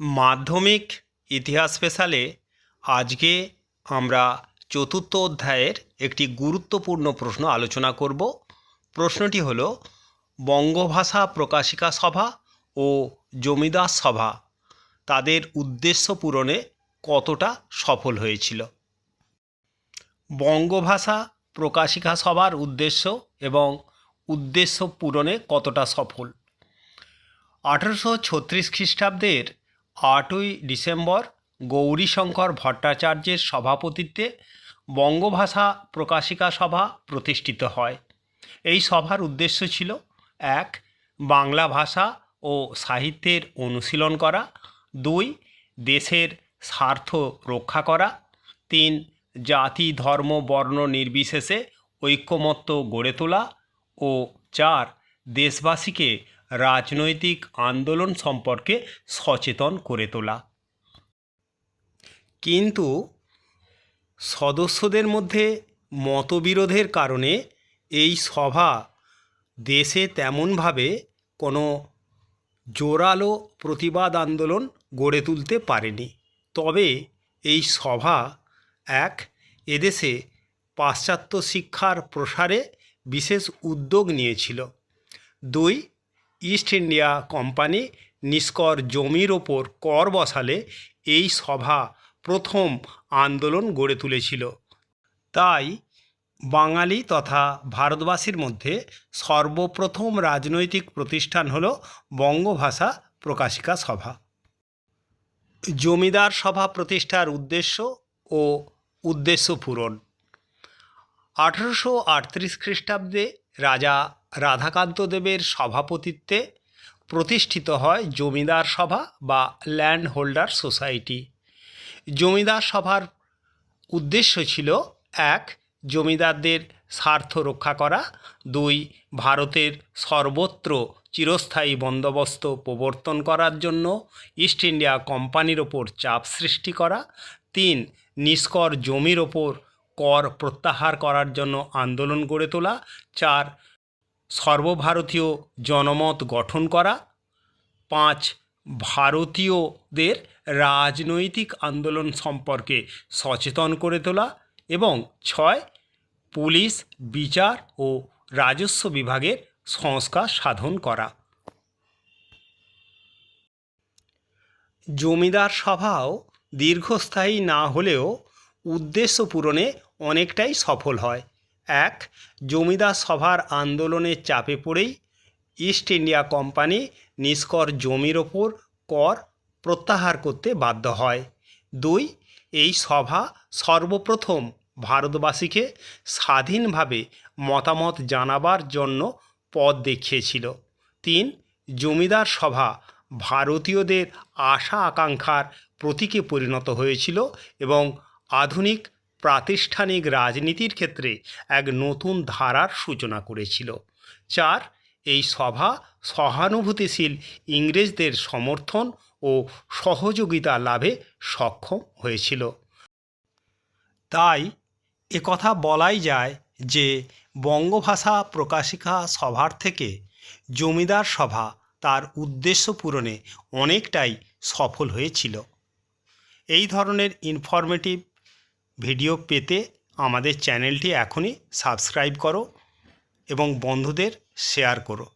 মাধ্যমিক ইতিহাস স্পেশালে আজকে আমরা চতুর্থ অধ্যায়ের একটি গুরুত্বপূর্ণ প্রশ্ন আলোচনা করব। প্রশ্নটি হল, বঙ্গভাষা প্রকাশিকা সভা ও জমিদার সভা তাদের উদ্দেশ্য পূরণে কতটা সফল হয়েছিল? বঙ্গভাষা প্রকাশিকা সভার উদ্দেশ্য এবং উদ্দেশ্য পূরণে কতটা সফল? আঠেরোশো ছত্রিশ খ্রিস্টাব্দের আটই ডিসেম্বর গৌরীশঙ্কর ভট্টাচার্যের সভাপতিত্বে বঙ্গভাষা প্রকাশিকা সভা প্রতিষ্ঠিত হয়। এই সভার উদ্দেশ্য ছিল, এক, বাংলা ভাষা ও সাহিত্যের অনুশীলন করা। দুই, দেশের স্বার্থ রক্ষা করা। তিন, জাতি, ধর্ম, বর্ণ নির্বিশেষে ঐক্যমত্য গড়ে তোলা। ও চার, দেশবাসীকে রাজনৈতিক আন্দোলন সম্পর্কে সচেতন করে তোলা। কিন্তু সদস্যদের মধ্যে মতবিরোধের কারণে এই সভা দেশে তেমনভাবে কোনো জোরালো প্রতিবাদ আন্দোলন গড়ে তুলতে পারেনি। তবে এই সভা এক, এদেশে পাশ্চাত্য শিক্ষার প্রসারে বিশেষ উদ্যোগ নিয়েছিল। দুই ইস্ট ইন্ডিয়া কোম্পানি নিষ্কর জমির ওপর কর বসালে এই সভা প্রথম আন্দোলন গড়ে তুলেছিল। তাই বাঙালি তথা ভারতবাসীর মধ্যে সর্বপ্রথম রাজনৈতিক প্রতিষ্ঠান হল বঙ্গভাষা প্রকাশিকা সভা। জমিদার সভা প্রতিষ্ঠার উদ্দেশ্য ও উদ্দেশ্য পূরণ। আঠেরোশো আটত্রিশ খ্রিস্টাব্দে রাজা রাধাকান্ত দেবের সভাপতিত্বে প্রতিষ্ঠিত হয় জমিদার সভা বা ল্যান্ড হোল্ডার সোসাইটি। জমিদার সভার উদ্দেশ্য ছিল, এক, জমিদারদের স্বার্থ রক্ষা করা, দুই, ভারতের সর্বত্র চিরস্থায়ী বন্দোবস্ত প্রবর্তন করার জন্য ইস্ট ইন্ডিয়া কোম্পানির ওপর চাপ সৃষ্টি করা, তিন, নিষ্কর জমির ওপর কর প্রত্যাহার করার জন্য আন্দোলন গড়ে তোলা, চার সর্বভারতীয় জনমত গঠন করা। পাঁচ, ভারতীয়দের রাজনৈতিক আন্দোলন সম্পর্কে সচেতন করে তোলা এবং ছয়, পুলিশ, বিচার ও রাজস্ব বিভাগের সংস্কার সাধন করা। জমিদার সভাও দীর্ঘস্থায়ী না হলেও উদ্দেশ্য পূরণে অনেকটাই সফল হয়। এক, জমিদার সভার আন্দোলনের চাপে পড়েই ইস্ট ইন্ডিয়া কোম্পানি নিষ্কর জমির ওপর কর প্রত্যাহার করতে বাধ্য হয়। দুই, এই সভা সর্বপ্রথম ভারতবাসীকে স্বাধীনভাবে মতামত জানাবার জন্য পথ দেখিয়েছিল। তিন, জমিদার সভা ভারতীয়দের আশা আকাঙ্ক্ষার প্রতীকে পরিণত হয়েছিল এবং আধুনিক প্রাতিষ্ঠানিক রাজনীতির ক্ষেত্রে এক নতুন ধারার সূচনা করেছিল। চার, এই সভা সহানুভূতিশীল ইংরেজদের সমর্থন ও সহযোগিতা লাভে সক্ষম হয়েছিল। তাই একথা বলাই যায় যে বঙ্গভাষা প্রকাশিকা সভার থেকে জমিদার সভা তার উদ্দেশ্য পূরণে অনেকটাই সফল হয়েছিল। এই ধরনের ইনফরমেটিভ ভিডিও পেতে আমাদের চ্যানেলটি এখনই সাবস্ক্রাইব করো এবং বন্ধুদের শেয়ার করো।